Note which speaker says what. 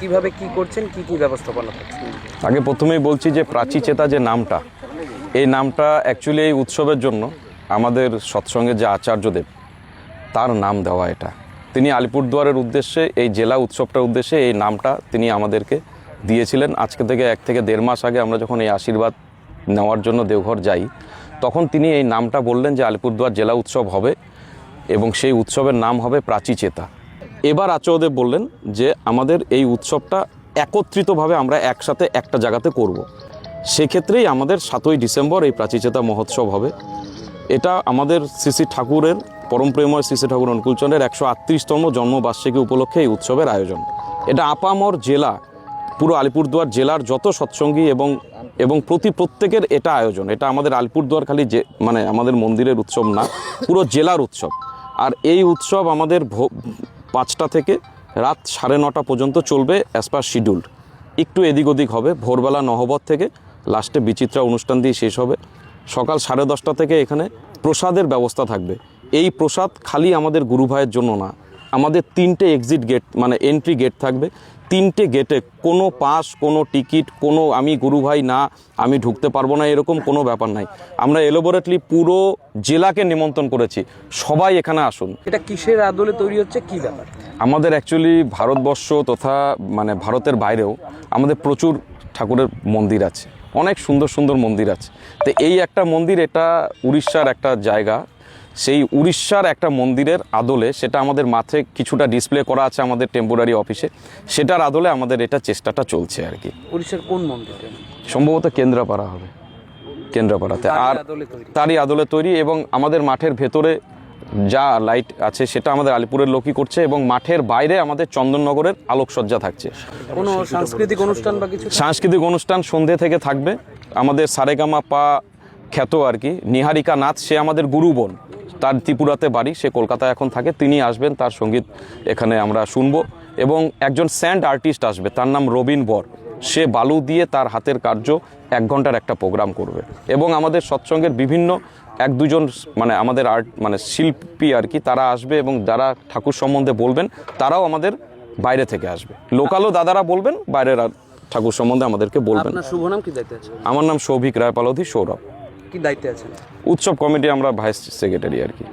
Speaker 1: কীভাবে কি করছেন, কি কি ব্যবস্থাপনা থাকছে
Speaker 2: আগে প্রথমেই বলছি যে প্রাচী চেতা যে নামটা, এই নামটা অ্যাকচুয়ালি এই উৎসবের জন্য আমাদের সৎসঙ্গের যে আচার্যদেব, তার নাম দেওয়া এটা। তিনি আলিপুরদুয়ারের উদ্দেশ্যে, এই জেলা উৎসবটার উদ্দেশ্যে এই নামটা তিনি আমাদেরকে দিয়েছিলেন। আজকে থেকে এক থেকে দেড় মাস আগে আমরা যখন এই আশীর্বাদ নেওয়ার জন্য দেওঘর যাই, তখন তিনি এই নামটা বললেন যে আলিপুরদুয়ার জেলা উৎসব হবে এবং সেই উৎসবের নাম হবে প্রাচী চেতা। এবার আচরদেব বললেন যে, আমাদের এই উৎসবটা একত্রিতভাবে আমরা একসাথে একটা জায়গাতে করব। সেক্ষেত্রেই আমাদের সাতই ডিসেম্বর এই প্রাচীচেতা মহোৎসব হবে। এটা আমাদের শ্রী ঠাকুরের পরমপ্রেময় শ্রী ঠাকুর অনুকূলচন্দ্রের একশো আটত্রিশতম জন্মবার্ষিকী উপলক্ষে এই উৎসবের আয়োজন। এটা আপামর জেলা, পুরো আলিপুরদুয়ার জেলার যত সৎসঙ্গী এবং এবং প্রতি প্রত্যেকের এটা আয়োজন। এটা আমাদের আলিপুরদুয়ার খালি যে মানে আমাদের মন্দিরের উৎসব না, পুরো জেলার উৎসব। আর এই উৎসব আমাদের পাঁচটা থেকে রাত সাড়ে নটা পর্যন্ত চলবে অ্যাজ পার শিডিউল্ড একটু এদিক ওদিক হবে, ভোরবেলা নহবত থেকে লাস্টে বিচিত্রা অনুষ্ঠান দিয়ে শেষ হবে। সকাল সাড়ে দশটা থেকে এখানে প্রসাদের ব্যবস্থা থাকবে। এই প্রসাদ খালি আমাদের গুরু ভাইয়ের জন্য না, আমাদের তিনটে এক্সিট গেট মানে এন্ট্রি গেট থাকবে। তিনটে গেটে কোনো পাস কোনো টিকিট কোনো আমি গুরু ভাই না আমি ঢুকতে পারব না এরকম কোনো ব্যাপার নাই। আমরা এলোবোরেটলি পুরো জেলাকে নিমন্ত্রণ করেছি। সবাই এখানে আসুন।
Speaker 1: এটা কিসের আদলে তৈরি হচ্ছে? কি ব্যাপার?
Speaker 2: আমাদের অ্যাকচুয়ালি ভারতবর্ষ তথা মানে ভারতের বাইরেও আমাদের প্রচুর ঠাকুরের মন্দির আছে। অনেক সুন্দর সুন্দর মন্দির আছে। তো এই একটা মন্দির এটা উড়িষ্যার একটা জায়গা। সেই উড়িষ্যার একটা মন্দিরের আদলে সেটা আমাদের মাঠে কিছুটা ডিসপ্লে করা আছে আমাদের টেম্পোরারি অফিসে সেটার আদলে আমাদের এটা চেষ্টাটা চলছে আর কি।
Speaker 1: উড়িষ্যার কোন মন্দিরটা?
Speaker 2: সম্ভবত কেন্দ্রাপাড়া হবে। কেন্দ্রাপাড়াতে। আর তারই আদলে তৈরি এবং আমাদের মাঠের ভেতরে যা লাইট আছে সেটা আমাদের আলিপুরের লোকই করছে এবং মাঠের বাইরে আমাদের চন্দননগরের আলোকসজ্জা থাকছে।
Speaker 1: কোনো সাংস্কৃতিক অনুষ্ঠান বা কিছু?
Speaker 2: সাংস্কৃতিক অনুষ্ঠান সন্ধে থেকে থাকবে। আমাদের সারেগামা পা খ্যাত আর কি। নিহারিকা নাথ সে আমাদের গুরু বোন তার ত্রিপুরাতে বাড়ি সে কলকাতায় এখন থাকে। তিনি আসবেন তার সংগীত এখানে আমরা শুনব। এবং একজন স্যান্ড আর্টিস্ট আসবে তার নাম রবিন বর। সে বালু দিয়ে তার হাতের কার্য এক ঘণ্টার একটা প্রোগ্রাম করবে। এবং আমাদের সৎসঙ্গের বিভিন্ন এক দুজন মানে আমাদের আর্ট মানে শিল্পী আর কি তারা আসবে এবং যারা ঠাকুর সম্বন্ধে বলবেন তারাও আমাদের বাইরে থেকে আসবে। লোকালও দাদারা বলবেন বাইরের ঠাকুর সম্বন্ধে আমাদেরকে বলবেন।
Speaker 1: শুভ নাম কি
Speaker 2: আমার নাম সৌভিক রায় পালধি সৌরভ।
Speaker 1: কি দায়িত্বে আছেন?
Speaker 2: উৎসব কমিটি আমরা ভাইস সেক্রেটারি আর কি।